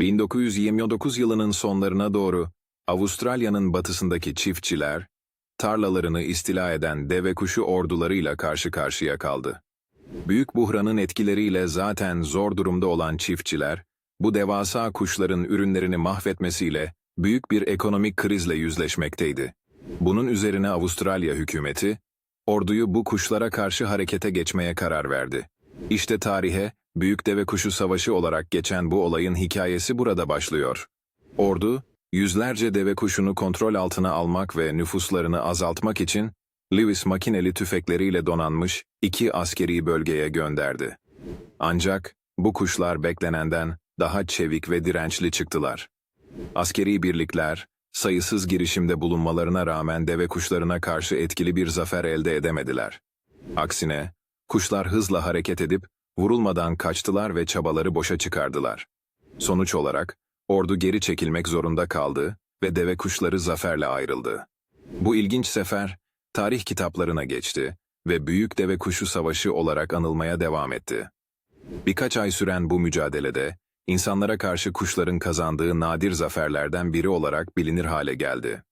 1929 yılının sonlarına doğru Avustralya'nın batısındaki çiftçiler, tarlalarını istila eden deve kuşu ordularıyla karşı karşıya kaldı. Büyük buhranın etkileriyle zaten zor durumda olan çiftçiler, bu devasa kuşların ürünlerini mahvetmesiyle büyük bir ekonomik krizle yüzleşmekteydi. Bunun üzerine Avustralya hükümeti, orduyu bu kuşlara karşı harekete geçmeye karar verdi. İşte tarihe, Büyük Deve Kuşu Savaşı olarak geçen bu olayın hikayesi burada başlıyor. Ordu, yüzlerce deve kuşunu kontrol altına almak ve nüfuslarını azaltmak için Lewis makineli tüfekleriyle donanmış iki askeri bölgeye gönderdi. Ancak bu kuşlar beklenenden daha çevik ve dirençli çıktılar. Askeri birlikler, sayısız girişimde bulunmalarına rağmen deve kuşlarına karşı etkili bir zafer elde edemediler. Aksine, kuşlar hızla hareket edip vurulmadan kaçtılar ve çabaları boşa çıkardılar. Sonuç olarak, ordu geri çekilmek zorunda kaldı ve deve kuşları zaferle ayrıldı. Bu ilginç sefer, tarih kitaplarına geçti ve Büyük Deve Kuşu Savaşı olarak anılmaya devam etti. Birkaç ay süren bu mücadelede, insanlara karşı kuşların kazandığı nadir zaferlerden biri olarak bilinir hale geldi.